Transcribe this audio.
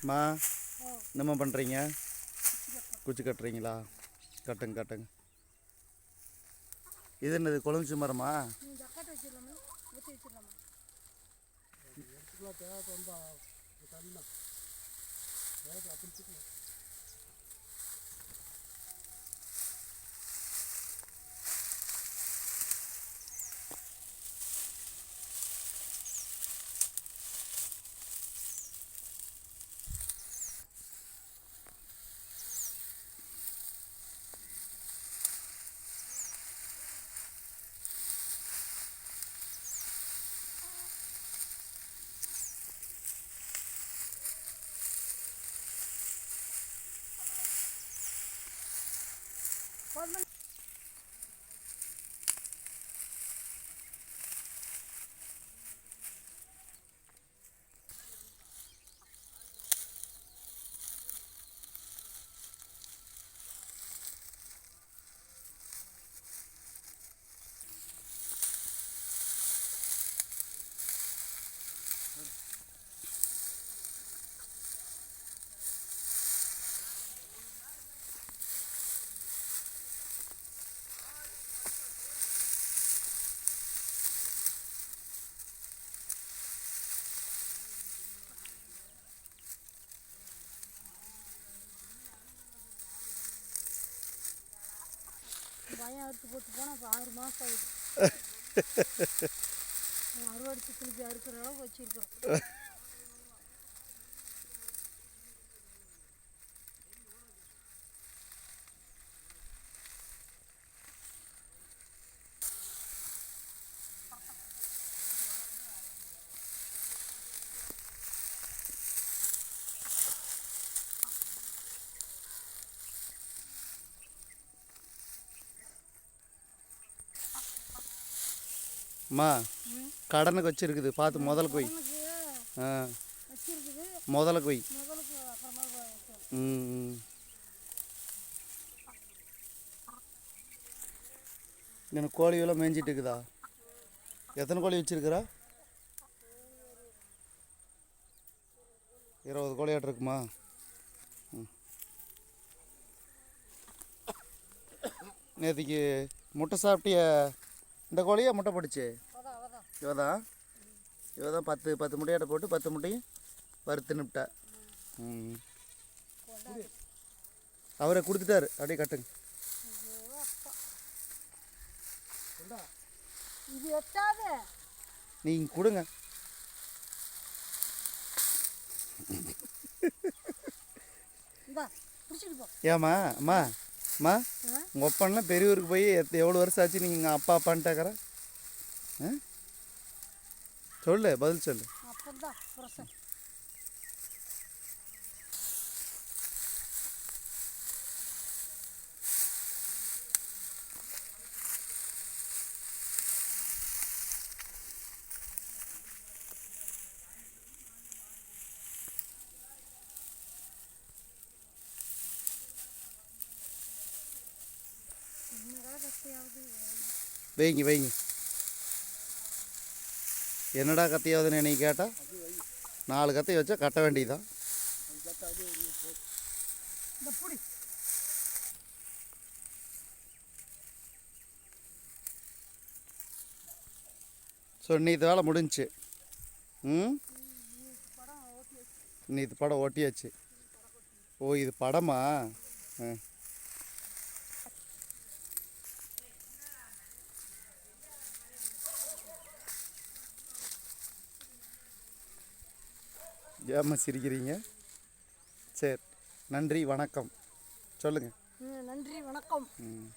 மா என்னம்மா பண்ணுறீங்க குச்சி கட்டுறீங்களா? கட்டுங்க கட்டுங்க. இது என்னது கொழுமிச்சு மரமா தேவை One minute. பயம் அறுத்து போட்டு போனால் இப்போ ஆறு மாதம் ஆகுது அறுவடைச்சு திருப்பி அறுக்கிற அளவுக்கு வச்சுருக்குறோம் அம்மா கடனுக்கு வச்சிருக்குது. பார்த்து முதல்ல போய் ஆ. முதல்ல போய் ம் எனக்கு கோழியெல்லாம் மேய்ஞ்சிட்டு இருக்குதா எத்தனை கோழி வச்சிருக்கிறா? இருபது கோழியாட்டு இருக்குமா? ம். முட்டை சாப்பிட்டிய? இந்த கோழியா முட்டை போட்டுச்சு? அதான் இவதான் இவதான் பத்து பத்து முட்டையாட்ட போட்டு பத்து முட்டையும் வறுத்து நிப்பிட்டா ம். அவரை கொடுத்துட்டாரு. அப்படியே கட்டுங்க. நீங்கள் கொடுங்க. ஏம்மா அம்மா. அம்மா? உங்கள் அப்பன்லாம் பெரியவருக்கு போய் எத் எவ்வளோ வருஷம் ஆச்சு நீங்கள் எங்கள் அப்பா அப்பான்ட்டாக்கிற ஆ? சொல்லு பதில் சொல்லு. கஷ்டையாவது வைங்க வைங்க. என்னடா கத்தையாவதுன்னு நீ கேட்டால் நாலு கத்தை வச்சா கட்ட வேண்டியதுதான். ஸோ இன்னைக்கு வேலை முடிஞ்சுச்சு ம்? இன்னைக்கு படம் ஓட்டியாச்சு. ஓ இது படமா? ஆ. ஏம்மா சிரிக்கிறீங்க? சரி நன்றி வணக்கம். சொல்லுங்கள் நன்றி வணக்கம். ம்.